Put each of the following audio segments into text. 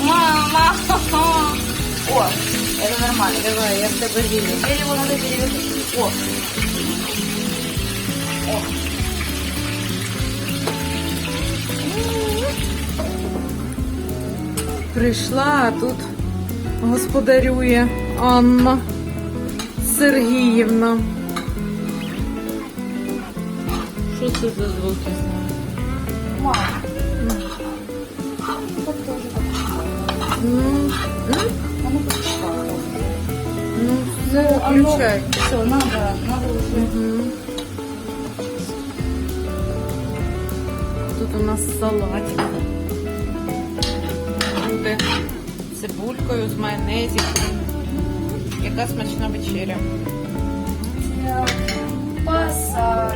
Мама! О, это нормально. Давай, я в тебе вірю. Дерево надо перевернуть. О. О. Прийшла, а тут господарює Анна Сергіївна. Що це за звуки? Ну, Оно ну все, включай. Все, надо, надо уже. Мгм. Тут у нас салатик. Буде цибулькою, з майонезиком. Яка смачна вечеря. Посолить.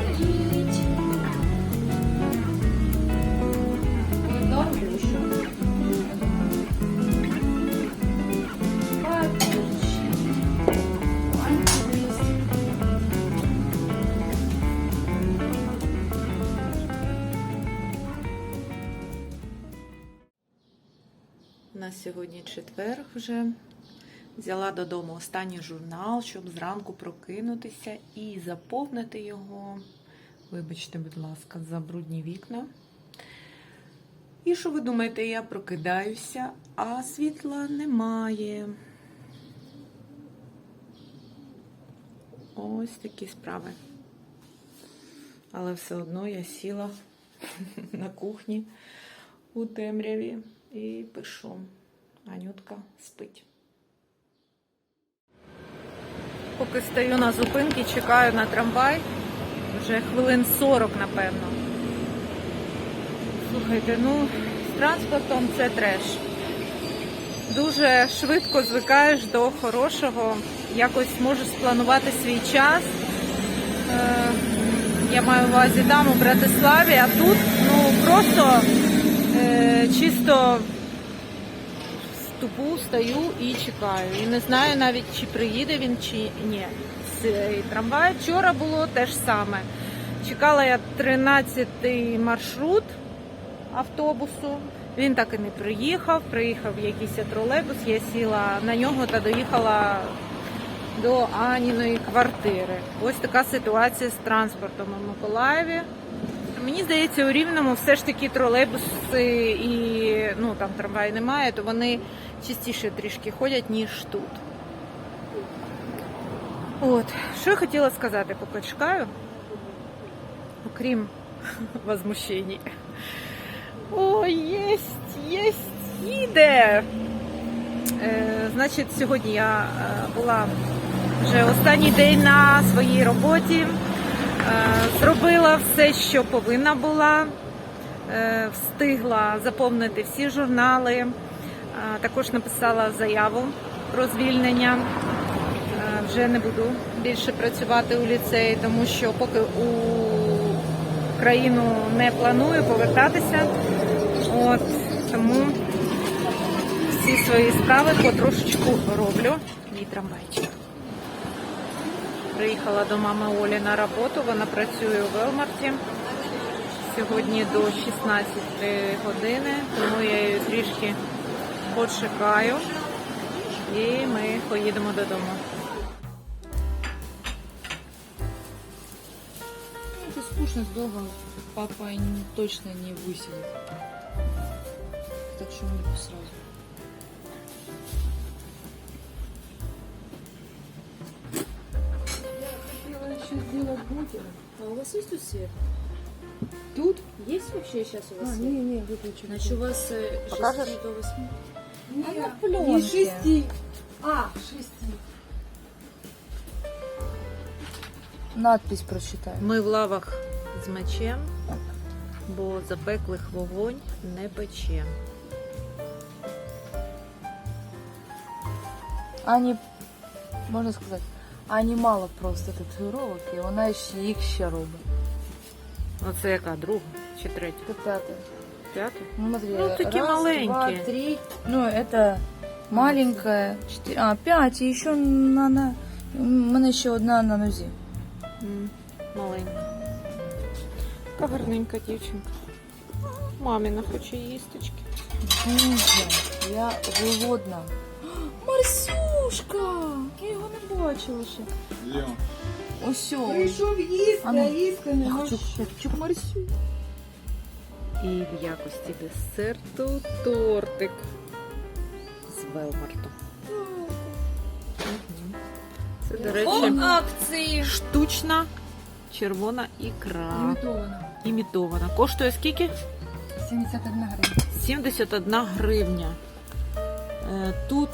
Нас сьогодні четвер вже. Взяла додому останній журнал, щоб зранку прокинутися і заповнити його. Вибачте, будь ласка, за брудні вікна. І що ви думаєте, я прокидаюся, а світла немає. Ось такі справи. Але все одно я сіла на кухні у темряві і пишу. Анютка спить. Поки стою на зупинці, чекаю на трамвай. Вже хвилин 40, напевно. Слухайте, ну, з транспортом це треш. Дуже швидко звикаєш до хорошого, якось можеш спланувати свій час. Е, я маю в увазі там у Братиславі, а тут ну просто чисто ступу, стою і чекаю. І не знаю навіть, чи приїде він, чи ні. Цей трамвай вчора було те ж саме. Чекала я 13-й маршрут автобусу. Він так і не приїхав. Приїхав якийсь тролейбус, я сіла на нього та доїхала до Аніної квартири. Ось така ситуація з транспортом у Миколаєві. Мені здається, у Рівному все ж таки тролейбуси і ну там трамваю немає, то вони частіше трішки ходять, ніж тут. От, що я хотіла сказати, поки чекаю, окрім возмущень. О, єсть, єсть, їде. Е, значить, сьогодні я е, була вже останній день на своїй роботі. Е, Зробила все, що повинна була. Е, Встигла заповнити всі журнали. Е, Також написала заяву про звільнення. Вже не буду більше працювати у ліцеї, тому що поки у країну не планую повертатися. От тому всі свої справи потрошечку роблю. Мій трамвайчик. Приїхала до мами Олі на роботу, вона працює у Велмарті. Сьогодні до 16 години, тому я її трішки почекаю і ми поїдемо додому. Это скучно, долго папа не- точно не высидит. Так что мы сразу. еще сделать бутеры. А у вас есть тут свет? Тут? Есть вообще сейчас у вас А, свет? не, не, выключи. Значит, у вас э, с Покажешь? 6 до 8. Не шести. А, шести. Надпись прочитай. Ми в лавах з мечем, бо запеклих вогонь не пече. Ані, можна сказати, Ані мало просто татуїровок, і вона ще їх ще робить. Оце яка друга чи третя? Це п'яте. П'ята? Ну, смотри, Ну, такие раз, маленькие. два, три. Ну, это маленькая. Четыре, а, пять. І ще на, на... У мене ще одна на нозі. М, Маленька. Така гарненька дівчинка. Маміна хоче їсточки. Дуже. Я голодна. Марсюшка! Я його не бачила ще. Ось. Прийшов їсти, А ну, не хочу Марсю. І в якості десерту тортик з Велмарту. Це, до речі, акції. штучна червона ікра. Імітована. Імітована. Коштує скільки? 71 гривня. 71 гривня. Е, Тут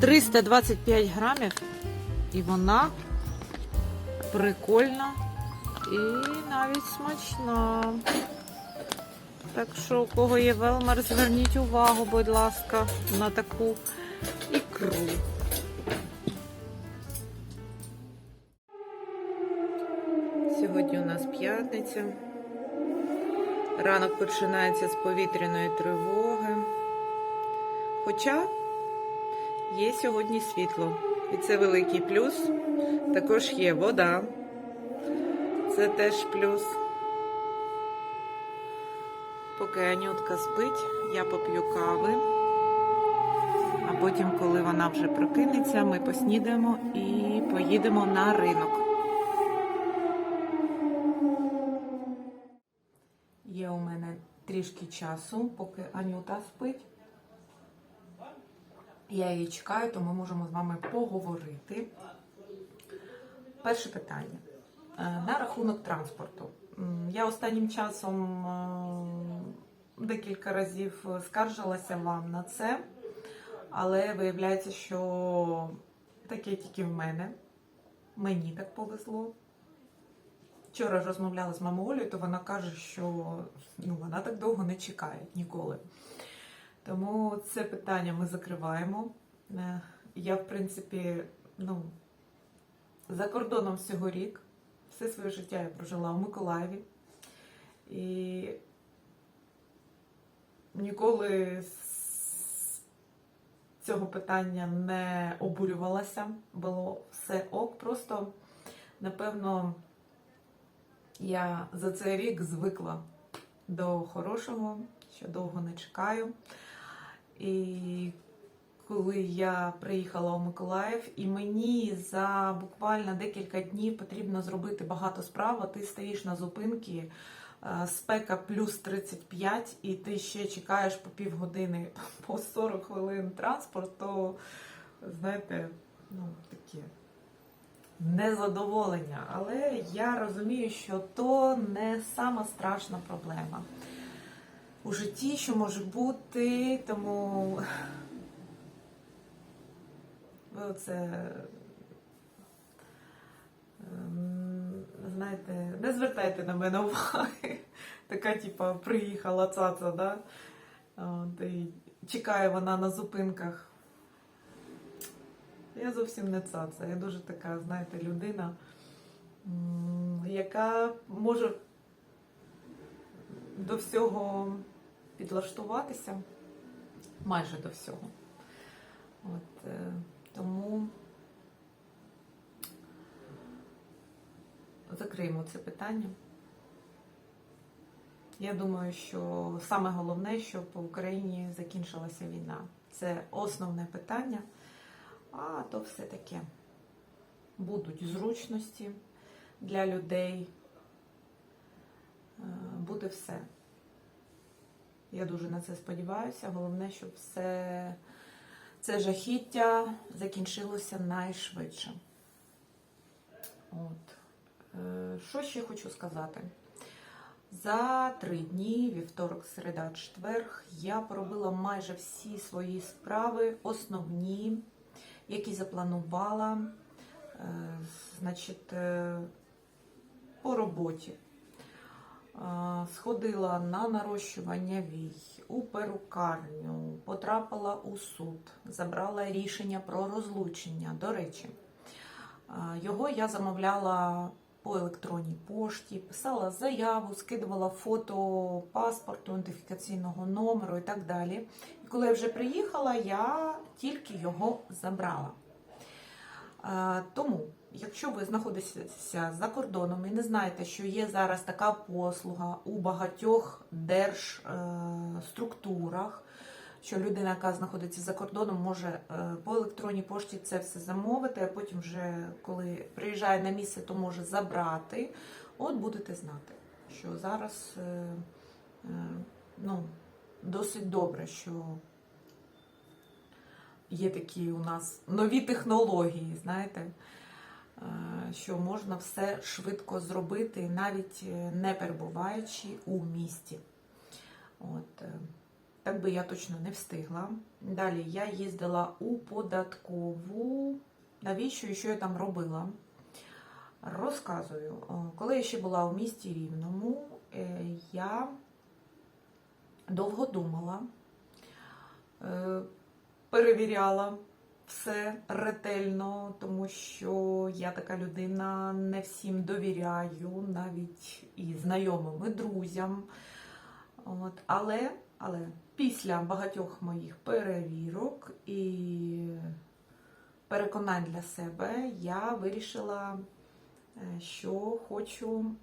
325 грамів, і вона прикольна і навіть смачна. Так що, у кого є велмар, зверніть увагу, будь ласка, на таку ікру. Сьогодні у нас п'ятниця. Ранок починається з повітряної тривоги. Хоча є сьогодні світло. І це великий плюс. Також є вода. Це теж плюс. Поки Анютка спить, я поп'ю кави. А потім, коли вона вже прокинеться, ми поснідаємо і поїдемо на ринок. Є у мене трішки часу, поки Анюта спить. Я її чекаю, то ми можемо з вами поговорити. Перше питання. Е, На рахунок транспорту. Я останнім часом е, декілька разів скаржилася вам на це, але виявляється, що таке тільки в мене. Мені так повезло. Вчора розмовляла з мамою Олею, то вона каже, що ну, вона так довго не чекає ніколи. Тому це питання ми закриваємо. Е, Я, в принципі, ну, за кордоном всього рік. Все своє життя я прожила у Миколаєві. І ніколи з цього питання не обурювалася. Було все ок. Просто, напевно, я за цей рік звикла до хорошого, що довго не чекаю. І коли я приїхала у Миколаїв, і мені за буквально декілька днів потрібно зробити багато справ, ти стоїш на зупинці, е, спека плюс 35, і ти ще чекаєш по півгодини, по 40 хвилин транспорт, то, знаєте, ну таке незадоволення. Але я розумію, що то не сама страшна проблема у житті, що може бути, тому ви це ем, знаєте, не звертайте на мене уваги. Така, типа, приїхала цаца, да? От, і чекає вона на зупинках. Я зовсім не цаца. Я дуже така, знаєте, людина, яка може до всього підлаштуватися, майже до всього. От, е, тому закриємо це питання. Я думаю, що саме головне, щоб в Україні закінчилася війна. Це основне питання. А то все таке будуть зручності для людей. Е, Буде все. Я дуже на це сподіваюся. Головне, щоб все це жахіття закінчилося найшвидше. От. Е, Що ще хочу сказати? За три дні, вівторок, середа, четверг, я поробила майже всі свої справи, основні, які запланувала, е, значить, е, по роботі. Сходила на нарощування вій, у перукарню, потрапила у суд, забрала рішення про розлучення. До речі, його я замовляла по електронній пошті, писала заяву, скидувала фото паспорту, ідентифікаційного номеру і так далі. І коли я вже приїхала, я тільки його забрала. Е, Тому, якщо ви знаходитеся за кордоном і не знаєте, що є зараз така послуга у багатьох держструктурах, що людина, яка знаходиться за кордоном, може е, по електронній пошті це все замовити, а потім вже коли приїжджає на місце, то може забрати. От будете знати, що зараз е, е, ну, досить добре, що є такі у нас нові технології, знаєте, е, що можна все швидко зробити, навіть е, не перебуваючи у місті. От, е, так би я точно не встигла. Далі я їздила у податкову. Навіщо і що я там робила? Розказую. Коли я ще була у місті Рівному, я довго думала, перевіряла все ретельно, тому що я така людина, не всім довіряю, навіть і знайомим, і друзям. От, але, але після багатьох моїх перевірок і переконань для себе я вирішила, е, що хочу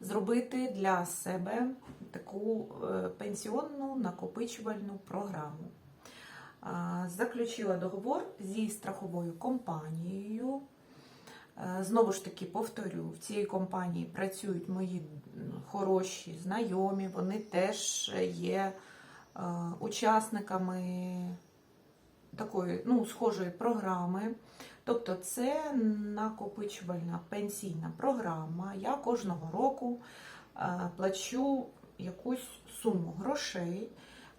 зробити для себе таку е, пенсіонну накопичувальну програму. Заключила договор зі страховою компанією. Е, Знову ж таки повторю, в цій компанії працюють мої хороші знайомі, вони теж є е, учасниками такої ну, схожої програми. Тобто це накопичувальна пенсійна програма. Я кожного року е, плачу якусь суму грошей,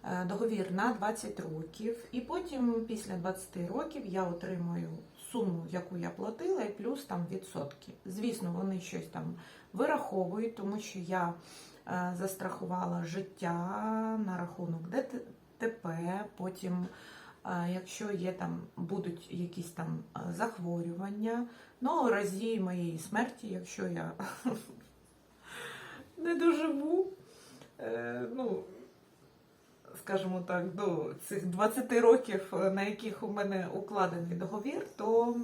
е, договір на 20 років, і потім після 20 років я отримую суму, яку я платила, і плюс там відсотки. Звісно, вони щось там вираховують, тому що я е, застрахувала життя на рахунок ДТП, потім. Якщо є там будуть якісь там е, захворювання, ну у разі моєї смерті, якщо я не доживу, е, ну, скажімо так, до цих 20 років, е, на яких у мене укладений договір, то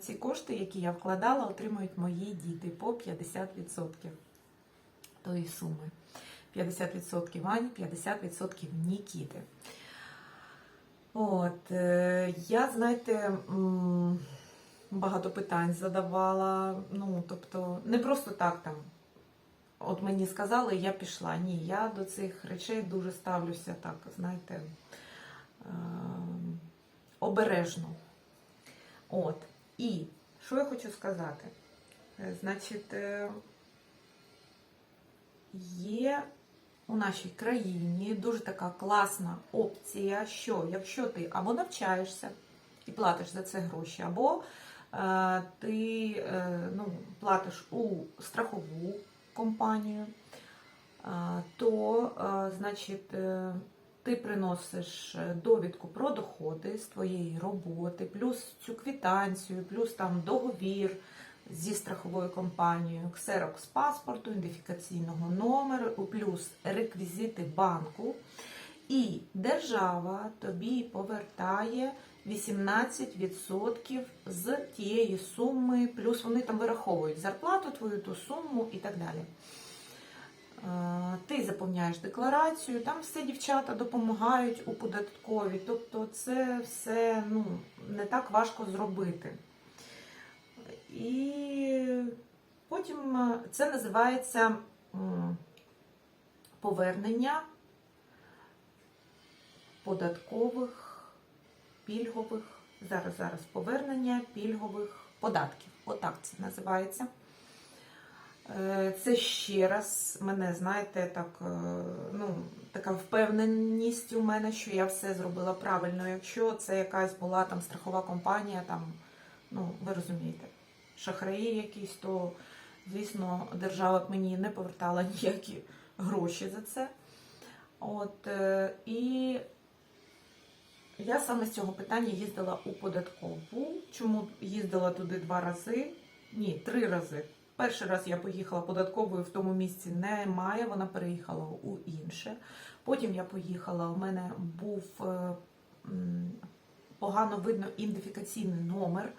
ці кошти, які я вкладала, отримують мої діти по 50% тої суми. 50% Вані, 50% Нікіти. От, е, я, знаєте, багато питань задавала. Ну, тобто, не просто так там. От мені сказали, я пішла. Ні, я до цих речей дуже ставлюся так, знаєте, е, обережно. От. І що я хочу сказати? Е, Значить, є у нашій країні. Дуже така класна опція, що якщо ти або навчаєшся і платиш за це гроші, або е, ти е, ну, платиш у страхову компанію, е, то, е, значить, е, ти приносиш довідку про доходи з твоєї роботи, плюс цю квитанцію, плюс там договір зі страховою компанією, ксерокс паспорту, ідентифікаційного номеру, плюс реквізити банку. І держава тобі повертає 18% з тієї суми, плюс вони там вираховують зарплату твою, ту суму і так далі. Е, Ти заповняєш декларацію, там все дівчата допомагають у податковій. Тобто це все ну, не так важко зробити. І потім е, це називається повернення податкових, пільгових, зараз, зараз повернення пільгових податків. Отак це називається. Е, Це ще раз мене, знаєте, так, е, ну, така впевненість у мене, що я все зробила правильно. Якщо це якась була там страхова компанія, там, ну, ви розумієте, шахраї якісь, то, звісно, держава б мені не повертала ніякі гроші за це. От, е, і я саме з цього питання їздила у податкову. Чому їздила туди два рази? Ні, три рази. Перший раз я поїхала податковою в тому місці немає, вона переїхала у інше. Потім я поїхала, у мене був е, погано видно ідентифікаційний номер.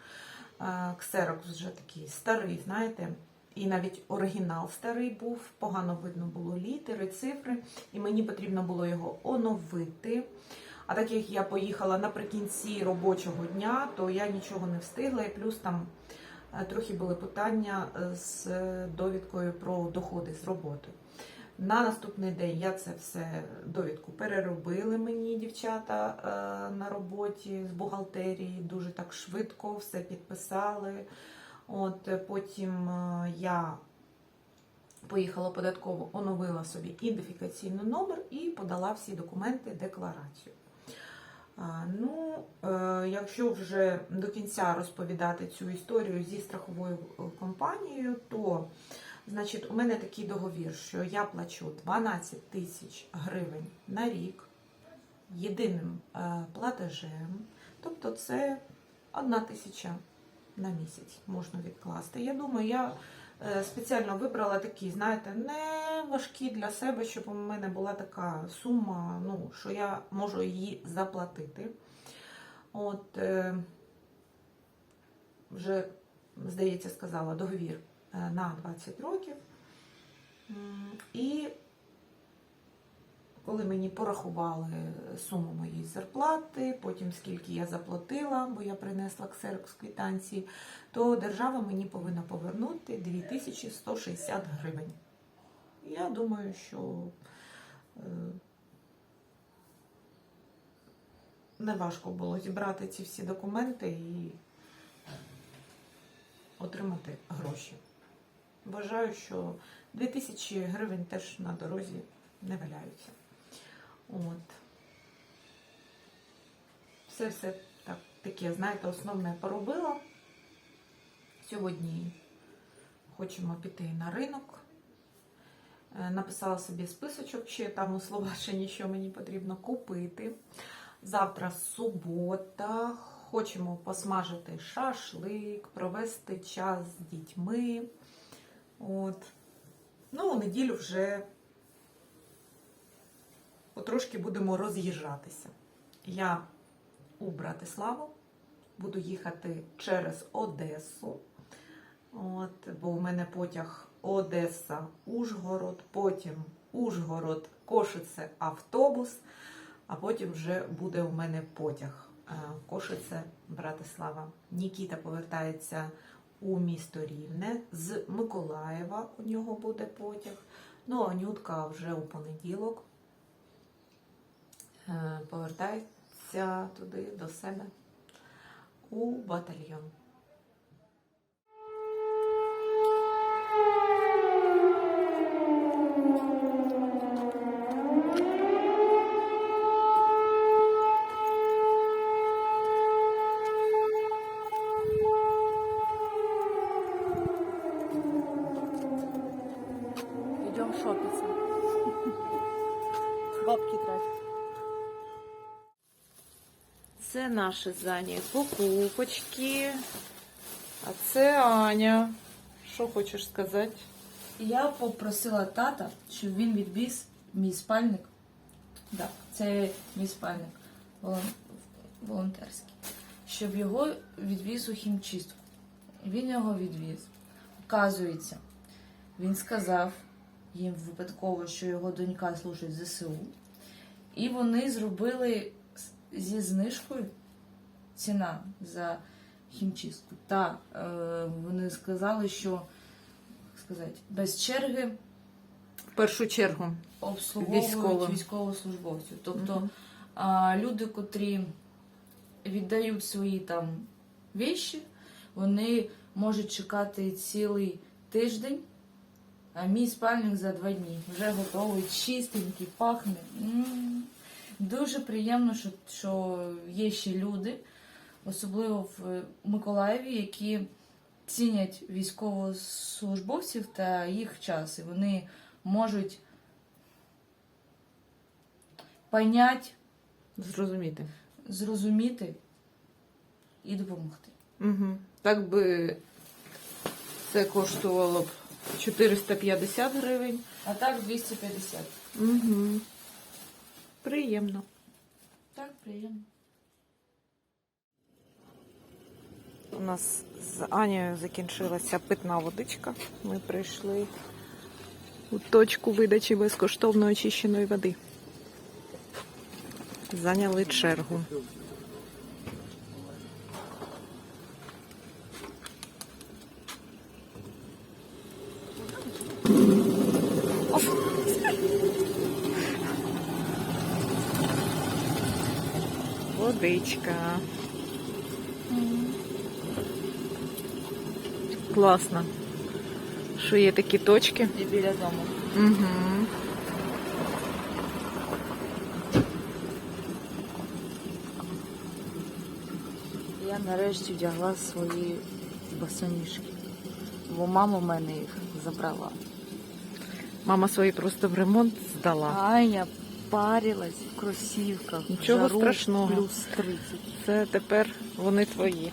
Ксерокс вже такий старий, знаєте, і навіть оригінал старий був, погано видно було літери, цифри, і мені потрібно було його оновити. А так як я поїхала наприкінці робочого дня, то я нічого не встигла, і плюс там е, трохи були питання з е, довідкою про доходи з роботи. На наступний день я це все довідку переробили мені дівчата е, на роботі з бухгалтерії. Дуже так швидко все підписали. От е, потім е, я поїхала податково, оновила собі ідентифікаційний номер і подала всі документи, декларацію. Ну, якщо вже до кінця розповідати цю історію зі страховою компанією, то значить, у мене такий договір, що я плачу 12 тисяч гривень на рік єдиним е, платежем. Тобто це одна тисяча на місяць можна відкласти. Я думаю, я е, спеціально вибрала такі, знаєте, не важкі для себе, щоб у мене була така сума, ну, що я можу її заплатити. От, е, вже, здається, сказала договір на 20 років. І коли мені порахували суму моєї зарплати, потім скільки я заплатила, бо я принесла ксерокс квитанції, то держава мені повинна повернути 2160 гривень. Я думаю, що е, неважко було зібрати ці всі документи і отримати гроші. Вважаю, що 2000 гривень теж на дорозі не валяються. От. Все все так, таке, знаєте, основне поробила. Сьогодні хочемо піти на ринок. Е, Написала собі списочок, ще там у Словаччині, що мені потрібно купити. Завтра субота. Хочемо посмажити шашлик, провести час з дітьми. От. Ну, у неділю вже потрошки будемо роз'їжджатися. Я у Братиславу буду їхати через Одесу. От, бо у мене потяг Одеса, Ужгород, потім Ужгород, Кошице, автобус, а потім вже буде у мене потяг е, Кошице, Братислава. Нікіта повертається у місто Рівне. З Миколаєва у нього буде потяг. Ну, а Нютка вже у понеділок е, повертається туди до себе у батальйон. Наші зані покупочки. А це Аня. Що хочеш сказати? Я попросила тата, щоб він відвіз мій спальник. Так, це мій спальник волонтерський. Щоб його відвіз у хімчистку. Він його відвіз. Оказується, він сказав їм випадково, що його донька служить ЗСУ. І вони зробили зі знижкою ціна за хімчистку. Та е, вони сказали, що як сказати, без черги В першу чергу. обслуговують Військовим. військовослужбовців. Тобто Мгм. а, люди, котрі віддають свої там віші, вони можуть чекати цілий тиждень, а мій спальник за два дні вже готовий, чистенький, пахне. М. Дуже приємно, що, що є ще люди, особливо в Миколаєві, які цінять військовослужбовців та їх час. І вони можуть понять, Зрозуміти. зрозуміти і допомогти. Угу. Так би це коштувало б 450 гривень. А так 250. Угу. Приємно. Так, приємно. У нас з Анією закінчилася питна водичка. Ми прийшли у точку видачі безкоштовно очищеної води. Зайняли чергу. Водичка. Класно. Що є такі точки. І біля дому. Угу. Я нарешті вдягла свої босоніжки. Бо мама в мене їх забрала. Мама свої просто в ремонт здала. Аня парилась в кросівках. Нічого жару страшного. Плюс 30. Це тепер вони твої.